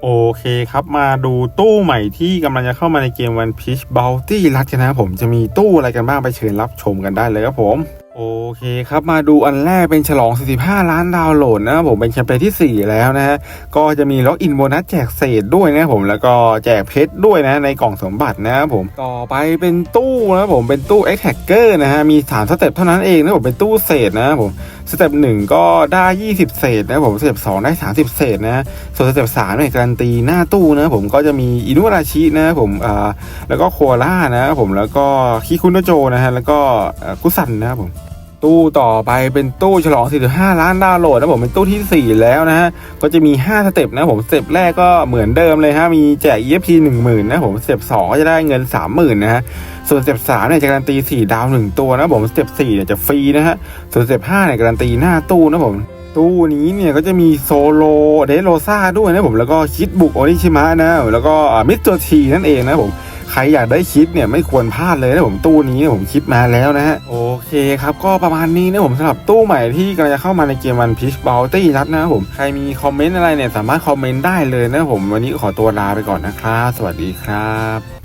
โอเคครับมาดูตู้ใหม่ที่กำลังจะเข้ามาในเกม One Piece Bounty รัดกันนะครับผมจะมีตู้อะไรกันบ้างไปเชิญรับชมกันได้เลยครับผมโอเคครับมาดูอันแรกเป็นฉลอง 45 ล้านดาวน์โหลดนะครับผมเป็นแคมเปญที่ 4 แล้วนะฮะก็จะมีล็อกอินโบนัสแจกเศษด้วยนะครับผมแล้วก็แจกเพชรด้วยนะในกล่องสมบัตินะครับผมต่อไปเป็นตู้นะครับผมเป็นตู้ X Hacker นะฮะมี 3 สเต็ปเท่านั้นเองนะครับผมเป็นตู้เศษนะครับผม สเต็ปหนึ่งก็ได้ 20 เศษนะผมสเต็ปสองได้ 30 เศษนะส่วนสเต็ปสามเนี่ยการันตีหน้าตู้นะผมก็จะมีอินุราชินะผมอ่าแล้วก็โคล่านะผมแล้วก็คิคุโนโจนะฮะแล้วก็กุสันนะครับผม ตู้ต่อไปเป็นตู้ฉลอง 45 ล้านดาวน์โหลดนะผมเป็นตู้ทีสี่ 4 แล้วนะฮะก็จะมี 5 สเต็ปนะผมสเต็ปแรกก็เหมือนเดิมเลยฮะมีแจก EFT 10,000นะผมสเต็ป2ก็จะได้เงิน 30,000นะฮะส่วนสเต็ป3เนี่ยจะการันตี 4 ดาว 1 ตัวนะผมสเต็ป4เนี่ยจะฟรีนะฮะส่วนสเต็ป5เนี่ยการันตีหน้าตู้นะผมตู้นี้เนี่ยก็จะมีโซโลเดโรซ่าด้วยนะผมแล้วก็คิดบุกโอนิชิมะนะแล้วก็มิสเตอร์ทีนั่นเองนะผม ใครอยากได้คิดเนี่ยไม่ควรพลาดเลยนะผมตู้นี้ผมคิดมาแล้วนะฮะโอเคครับก็ประมาณนี้นะผมสำหรับตู้ใหม่ที่กำลังจะเข้ามาในเกมวันพิชบอลตี้รัดนะครับผมใครมีคอมเมนต์อะไรเนี่ยสามารถคอมเมนต์ได้เลยนะผมวันนี้ขอตัวลาไปก่อนนะครับ สวัสดีครับ